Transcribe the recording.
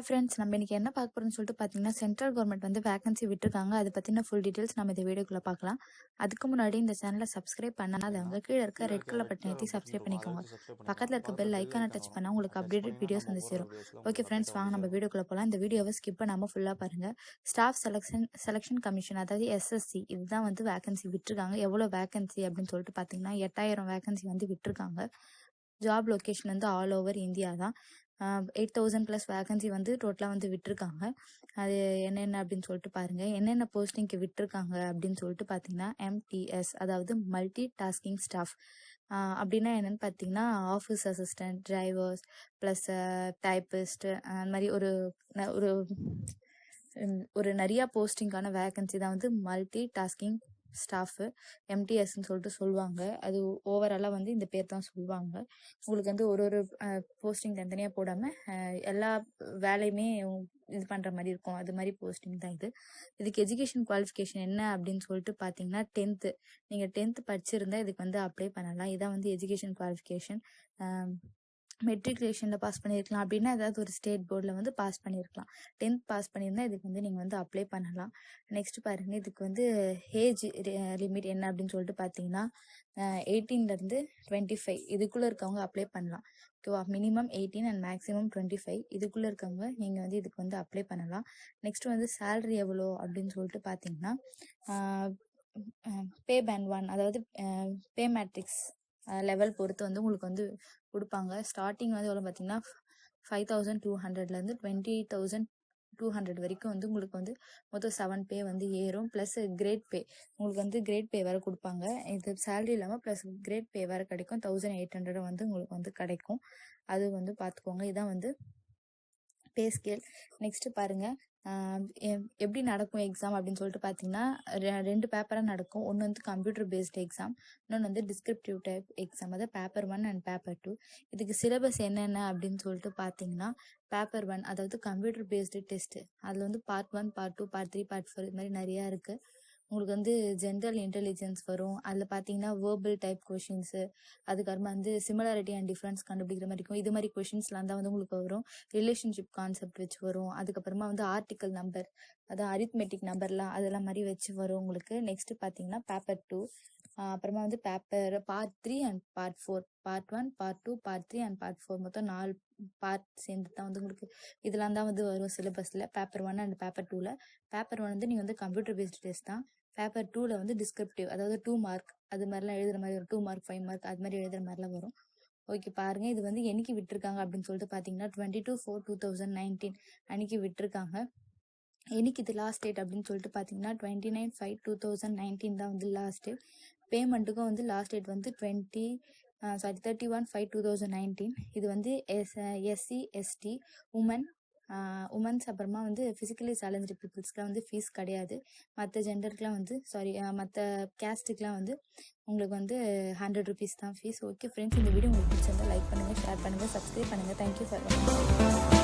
Hi friends நம்ம இன்னைக்கு என்ன பார்க்க போகிறோம்னு சொல்லிட்டு பார்த்தீங்கன்னா சென்ட்ரல் கவர்மெண்ட் வந்து வேகன்சி விட்டுருக்காங்க. அதை பற்றின ஃபுல் டீட்டெயில்ஸ் நம்ம இந்த வீடியோக்குள்ளே பார்க்கலாம். அதுக்கு முன்னாடி இந்த சேனலை சப்ஸ்கிரைப் பண்ணாதவங்க கீழே இருக்க ரெட் கலர் பட்டன் ஏற்றி சப்ஸ்கிரைப் பண்ணிக்கோங்க. பக்கத்தில் இருக்க பெல் ஐக்கானை டச் பண்ணால் உங்களுக்கு அப்டேட்டட் வீடியோஸ் வந்து சேரும். ஓகே ஃப்ரெண்ட்ஸ் வாங்க நம்ம வீடியோக்குள்ளே போகலாம் இந்த வீடியோவை ஸ்கிப் பண்ணாமல் ஃபுல்லாக பாருங்கள் ஸ்டாஃப் செலெக்ஷன் செலெக்ஷன் கமிஷன் அதாவது எஸ்எஸ்சி இதுதான் வந்து வேகன்சி விட்டுருக்காங்க. எவ்வளோ வேகன்சி அப்படின்னு சொல்லிட்டு பார்த்தீங்கன்னா எட்டாயிரம் வேகன்சி வந்து விட்டுருக்காங்க. ஜாப் லொக்கேஷன் வந்து ஆல் ஓவர் இந்தியா தான். எயிட் தௌசண்ட் ப்ளஸ் வேகன்சி வந்து டோட்டலாக வந்து விட்டுருக்காங்க. அது என்னென்ன அப்படின்னு சொல்லிட்டு பாருங்கள் என்னென்ன போஸ்டிங்க்கு விட்டுருக்காங்க அப்படின்னு சொல்லிட்டு பார்த்தீங்கன்னா எம்டிஎஸ் அதாவது மல்டி டாஸ்கிங் ஸ்டாஃப் அப்படின்னா என்னென்னு பார்த்தீங்கன்னா office assistant drivers plus typist அந்த மாதிரி ஒரு ஒரு ஒரு நிறையா போஸ்டிங்கான வேகன்சி தான் வந்து மல்டி டாஸ்கிங் ஸ்டாஃபு எம்டிஎஸ்ன்னு சொல்லிட்டு சொல்லுவாங்க. அது ஓவராலாக வந்து இந்த பேர் தான் சொல்லுவாங்க. உங்களுக்கு வந்து ஒரு ஒரு போஸ்டிங் தனித்தனியாக போடாமல் எல்லா வேலையுமே இது பண்ணுற மாதிரி இருக்கும். அது மாதிரி போஸ்டிங் தான் இது. இதுக்கு எஜுகேஷன் குவாலிஃபிகேஷன் என்ன அப்படின்னு சொல்லிட்டு பார்த்தீங்கன்னா டென்த்து நீங்கள் டென்த்து படிச்சிருந்தா இதுக்கு வந்து அப்ளை பண்ணலாம். இதான் வந்து எஜுகேஷன் குவாலிஃபிகேஷன் மெட்ரிகுலேஷனில் பாஸ் பண்ணியிருக்கலாம் அப்படின்னா ஏதாவது ஒரு ஸ்டேட் போர்டில் வந்து பாஸ் பண்ணியிருக்கலாம் டென்த் பாஸ் பண்ணியிருந்தா இதுக்கு வந்து நீங்கள் வந்து அப்ளை பண்ணலாம். நெக்ஸ்ட் பாருங்க இதுக்கு வந்து ஏஜ் லிமிட் என்ன அப்படின்னு சொல்லிட்டு பார்த்தீங்கன்னா எயிட்டீன்லேருந்து டுவெண்ட்டி ஃபைவ் இதுக்குள்ளே இருக்கவங்க அப்ளை பண்ணலாம். ஓகேவா minimum eighteen and maximum twenty five இதுக்குள்ளே இருக்கவங்க நீங்கள் வந்து இதுக்கு வந்து அப்ளை பண்ணலாம். நெக்ஸ்ட் வந்து சேலரி எவ்வளோ அப்படின்னு சொல்லிட்டு பார்த்தீங்கன்னா பே பேண்ட் ஒன் அதாவது பே மேட்ரிக்ஸ் லெவல் பொறுத்து வந்து உங்களுக்கு வந்து கொடுப்பாங்க. ஸ்டார்டிங் வந்து எவ்வளோ பார்த்தீங்கன்னா ஃபைவ் தௌசண்ட் டூ ஹண்ட்ரட்லேருந்து டுவெண்ட்டி தௌசண்ட் டூ ஹண்ட்ரட் வரைக்கும் வந்து உங்களுக்கு வந்து மொத்தம் செவன் பே வந்து ஏறும். ப்ளஸ் கிரேட் பே உங்களுக்கு வந்து கிரேட் பே வேறு கொடுப்பாங்க. இது சேலரி இல்லாமல் ப்ளஸ் கிரேட் பே வேறு கிடைக்கும். தௌசண்ட் எயிட் ஹண்ட்ரட் வந்து உங்களுக்கு வந்து கிடைக்கும். அது வந்து பார்த்துக்கோங்க. இதான் வந்து பே ஸ்கேல் நெக்ஸ்ட் பாருங்க. எப்படி நடக்கும் எக்ஸாம் அப்படின்னு சொல்லிட்டு பார்த்தீங்கன்னா ரெ- ரெண்டு பேப்பராக நடக்கும். ஒன்று வந்து கம்ப்யூட்டர் பேஸ்டு எக்ஸாம் இன்னொன்று வந்து டிஸ்கிரிப்டிவ் டைப் எக்ஸாம் அதாவது paper one and paper two இதுக்கு சிலபஸ் என்னென்ன அப்படின்னு சொல்லிட்டு பார்த்தீங்கன்னா பேப்பர் ஒன் அதாவது கம்ப்யூட்டர் பேஸ்டு டெஸ்ட்டு அதில் வந்து part one part two part three part four இது மாதிரி நிறையா இருக்குது உங்களுக்கு வந்து ஜென்ரல் இன்டெலிஜென்ஸ் வரும். அதில் பார்த்தீங்கன்னா வேர்பல் டைப் கொஷின்ஸு அதுக்கப்புறமா வந்து சிமிலாரிட்டி அண்ட் டிஃப்ரென்ஸ் கண்டுபிடிக்கிற மாதிரி இருக்கும். இது மாதிரி கொஷின்ஸ்லாம் தான் வந்து உங்களுக்கு வரும். ரிலேஷன்ஷிப் கான்செப்ட் வச்சு வரும். அதுக்கப்புறமா வந்து ஆர்டிக்கல் நம்பர் அதான் அரித்மெட்டிக் நம்பர்லாம் அதெல்லாம் மாதிரி வச்சு வரும் உங்களுக்கு. நெக்ஸ்ட் பார்த்தீங்கன்னா பேப்பர் டூ அப்புறமா வந்து paper part three and part four part one part two part three and part four மொத்தம் நாலு பார்ட் சேர்ந்து தான் வந்து உங்களுக்கு இதெல்லாம் தான் வந்து வரும் சிலபஸில் பேப்பர் ஒன் அண்ட் பேப்பர் டூவில் பேப்பர் ஒன் வந்து நீங்கள் வந்து கம்ப்யூட்டர் பேஸ்டு டெஸ்ட் தான். பேப்பர் டூவில் வந்து டிஸ்கிரிப்டிவ் அதாவது டூ மார்க் அது மாதிரிலாம் எழுதுற மாதிரி வரும். டூ மார்க் ஃபைவ் மார்க் அது மாதிரி எழுதுற மாதிரிலாம் வரும். ஓகே பாருங்க. இது வந்து என்னைக்கு விட்டுருக்காங்க அப்படின்னு சொல்லிட்டு பார்த்தீங்கன்னா twenty two four two thousand nineteen அன்னைக்கு விட்டுருக்காங்க. என்னைக்கு இது லாஸ்ட் டேட் அப்படின்னு சொல்லிட்டு பார்த்தீங்கன்னா twenty nine five two thousand nineteen தான் வந்து லாஸ்ட் டேட் பேமெண்ட்டுக்கும் வந்து லாஸ்ட் டேட் வந்து twenty sorry thirty one five two thousand nineteen இது வந்து S SC ST women women's அப்புறமா வந்து ஃபிசிக்கலி சேலஞ்சு பீப்புள்ஸ்க்குலாம் வந்து ஃபீஸ் கிடையாது. மற்ற ஜெண்டருக்குலாம் வந்து சாரி மற்ற கேஸ்ட்டுக்குலாம் வந்து உங்களுக்கு வந்து ஹண்ட்ரட் ருபீஸ் தான் ஃபீஸ் ஓகே ஃப்ரெண்ட்ஸ் இந்த வீடியோ உங்களுக்கு பிடிச்சிருந்தா லைக் பண்ணுங்கள் ஷேர் பண்ணுங்கள் சப்ஸ்கிரைப் பண்ணுங்கள் தேங்க்யூ ஃபார்